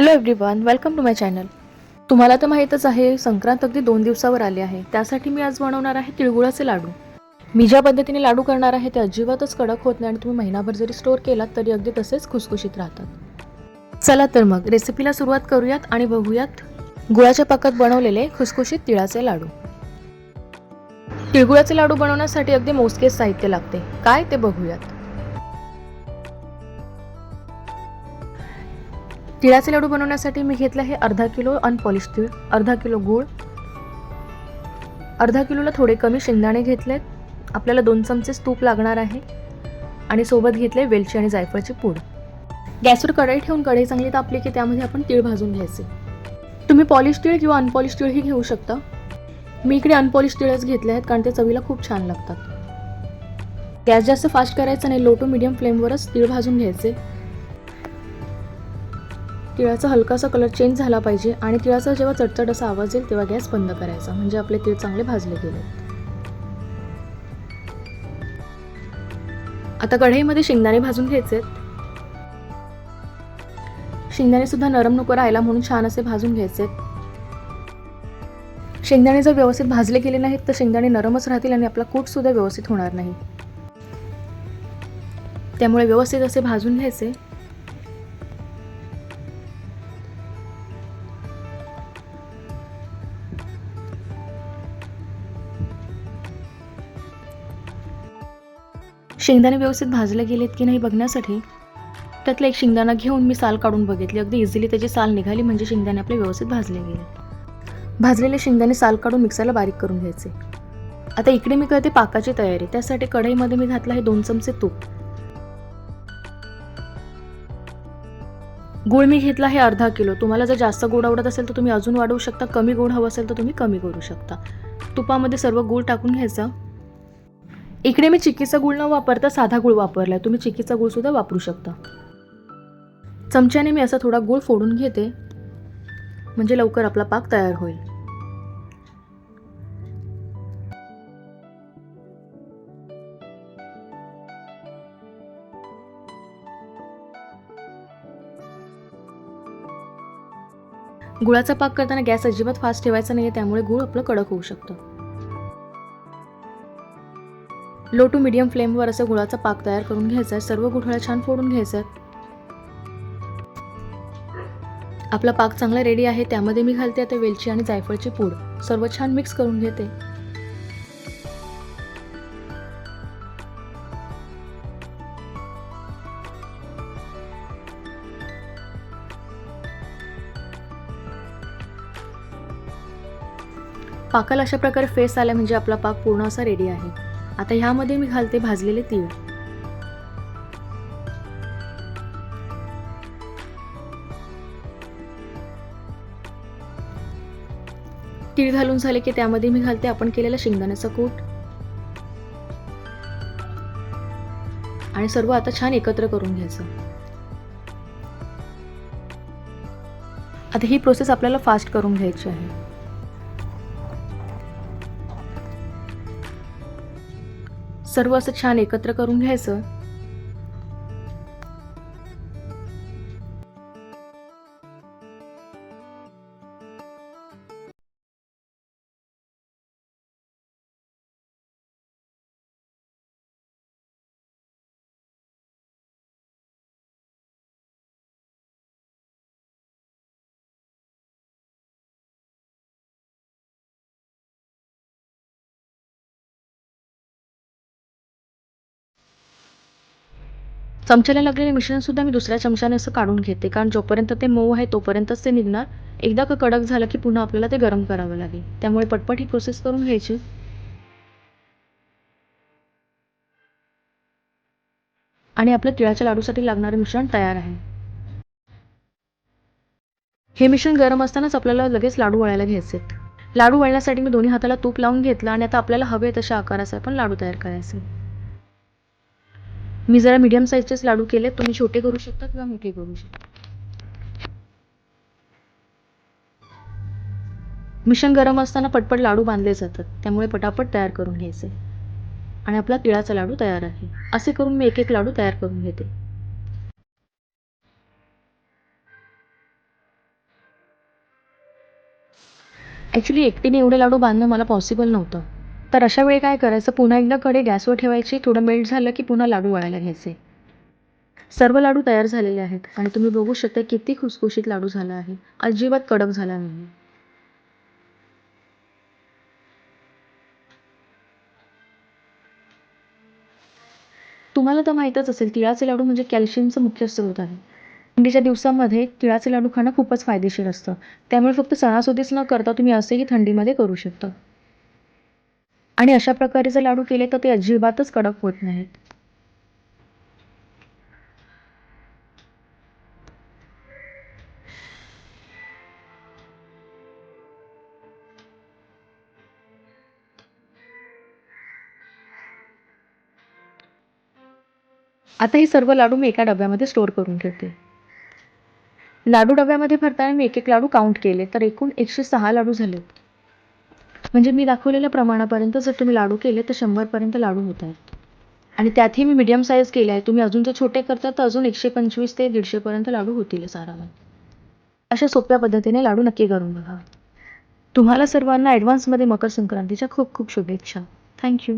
Hello everyone welcome to my channel तुम्हाला तर माहीतच आहे संक्रांत अगदी दोन दिवसावर आली आहे. त्यासाठी मी आज बनवणार आहे तिळगुळाचे लाडू. मी ज्या पद्धतीने लाडू करणार आहे ते अजिबातच कडक होत नाही आणि तुम्ही महिनाभर जरी स्टोअर केलात तरी अगदी तसेच खुसखुशीत राहतात. चला तर मग रेसिपीला सुरुवात करूयात आणि बघूयात गुळाच्या पाकात बनवलेले खुसखुशीत तिळाचे लाडू. तिळगुळाचे लाडू बनवण्यासाठी अगदी मोजकेच साहित्य लागते. काय ते बघूयात. तिळाचे लाडू बनवण्यासाठी मी घेतलं हे अर्धा किलो अनपॉलिश तीळ अर्धा किलो गूळ अर्धा किलोला थोडे कमी शेंगदाणे घेतलेत. आपल्याला दोन चमचेच तूप लागणार आहे. आणि सोबत घेतले वेलची आणि जायफळची पूड. गॅसवर कढई ठेवून कढई चांगली तापली की त्यामध्ये आपण तीळ भाजून घ्यायचे. तुम्ही पॉलिश तीळ किंवा अनपॉलिश तीळही घेऊ शकता. मी इकडे अनपॉलिश तिळच घेतले आहेत कारण ते चवीला खूप छान लागतात. गॅस जास्त फास्ट करायचा नाही लो टू मिडियम फ्लेमवरच तीळ भाजून घ्यायचे. तिळाचा हलकासा कलर चेंज झाला पाहिजे आणि तिळाचा जेव्हा चटचट असा आवाज येईल तेव्हा गॅस बंद करायचा. म्हणजे आपले तीळ चांगले भाजले गेले. आता कढईमध्ये शेंगदाणे भाजून घ्यायचे शेंगदाणे सुद्धा नरम नको राहायला म्हणून छान असे भाजून घ्यायचे शेंगदाणे जर व्यवस्थित भाजले गेले नाहीत तर शेंगदाणे नरमच राहतील आणि आपला कूट सुद्धा व्यवस्थित होणार नाही. त्यामुळे व्यवस्थित असे भाजून घ्यायचे. शेंगदाणे व्यवस्थित भाजले गेलेत की नाही बघण्यासाठी? त्यातलं एक शेंगदाणा घेऊन मी साल काढून बघितली. अगदी इझिली त्याची साल निघाली म्हणजे शेंगदाणे आपले व्यवस्थित भाजले गेले. भाजलेले शेंगदाणे साल काढून मिक्सरला बारीक करून घ्यायचे. आता इकडे मी करते पाकाची तयारी. त्यासाठी कढईमध्ये मी घातलं आहे दोन चमचे तूप. गुळ मी घेतला आहे अर्धा किलो. तुम्हाला जर जास्त गोड आवडत असेल तर तुम्ही अजून वाढवू शकता. कमी गोड हवं असेल तर तुम्ही कमी करू शकता. तुपामध्ये सर्व गूळ टाकून घ्यायचा. इकडे मी चिकीचा गुळ न वापरता साधा गुळ वापरला आहे तुम्ही चिक्कीचा गूळसुद्धा वापरू शकता. चमच्याने मी असा थोडा गुळ फोडून घेते. म्हणजे लवकर आपला पाक तयार होईल. गुळाचा पाक करताना गॅस अजिबात फास्ट ठेवायचा नाही आहे त्यामुळे गुळ आपलं कडक होऊ शकतं. लो टू मिडियम फ्लेमवर असं गुळाचा पाक तयार करून घ्यायचा. आहे सर्व गुठळ्या छान फोडून घ्यायचं. आहे आपला पाक चांगला रेडी आहे त्यामध्ये मी घालते आता वेलची आणि जायफळची पूड. सर्व छान मिक्स करून घेते. पाकाला अशा प्रकारे फेस आला म्हणजे आपला पाक पूर्ण असा रेडी आहे. आता ह्यामध्ये मी घालते भाजलेले तीळ. तीळ घालून झाले की त्यामध्ये मी घालते आपण केलेला शेंगदाण्याचा कूट. आणि सर्व आता छान एकत्र करून घ्यायचं. आता ही प्रोसेस आपल्याला फास्ट करून घ्यायची आहे. सर्व असं छान एकत्र करून घ्यायचं. चमच्याला लागलेले मिश्रण सुद्धा मी दुसऱ्या चमच्याने असं काढून घेते. कारण जोपर्यंत ते मऊ आहे तोपर्यंतच ते निघणार. एकदा का कडक झालं की पुन्हा आपल्याला ते गरम करावं लागेल. त्यामुळे पटपट ही प्रोसेस करून घ्यायची. आणि आपल्या तिळाच्या लाडूसाठी लागणारे मिश्रण तयार आहे. हे मिश्रण गरम असतानाच आपल्याला लगेच लाडू वळायला घ्यायचे लाडू वळण्यासाठी मी दोन्ही हाताला तूप लावून घेतलं आणि आता आपल्याला हवे तशा आकाराचे आपण लाडू तयार करायचे. मी जरा मीडियम साईजचेच लाडू केले तुम्ही छोटे करू शकता किंवा मोठे करू शकता? मिश्रण गरम असताना पटपट लाडू बांधले जातात. त्यामुळे पटापट तयार करून घ्यायचे. आणि आपला तिळाचा लाडू तयार आहे. असे करून मी एक एक लाडू तयार करून घेते. ॲक्च्युली एकटीने एवढे लाडू बांधणं मला पॉसिबल नव्हतं. तर अशा वेळी काय करायचं? पुन्हा एकदा कडे गॅसवर ठेवायची. थोडं मेल्ट झालं की पुन्हा लाडू वळायला घ्यायचे. सर्व लाडू तयार झालेले आहेत. आणि तुम्ही बघू शकता किती खुसखुशीत लाडू झाला आहे. अजिबात कडक झाला नाही तुम्हाला तर माहीतच असेल तिळाचे लाडू म्हणजे कॅल्शियमचं मुख्य स्रोत आहे. थंडीच्या दिवसामध्ये तिळाचे लाडू खाणं खूपच फायदेशीर असतं. त्यामुळे फक्त सणासुदीच न करता तुम्ही असेही थंडीमध्ये करू शकता. आणि अशा प्रकारे जर लाडू केले तर ते अजिबातच कडक होत नाहीत. आता हे सर्व लाडू मी एका डब्यामध्ये स्टोअर करून ठेवते. लाडू डब्यामध्ये भरताना मी एक एक लाडू काउंट केले तर एकूण एकशे सहा लाडू झालेत. म्हणजे मी दाखवलेल्या प्रमाणापर्यंत जर तुम्ही लाडू केले तर शंभरपर्यंत लाडू होत आहेत. आणि त्यातही मी मीडियम साईज केले आहे. तुम्ही अजून जर छोटे करता तर अजून एकशे पंचवीस ते दीडशेपर्यंत लाडू होतीलच आरामात. अशा सोप्या पद्धतीने लाडू नक्की करून बघा. तुम्हाला सर्वांना ॲडव्हान्समध्ये मकर संक्रांतीच्या खूप खूप शुभेच्छा. थँक्यू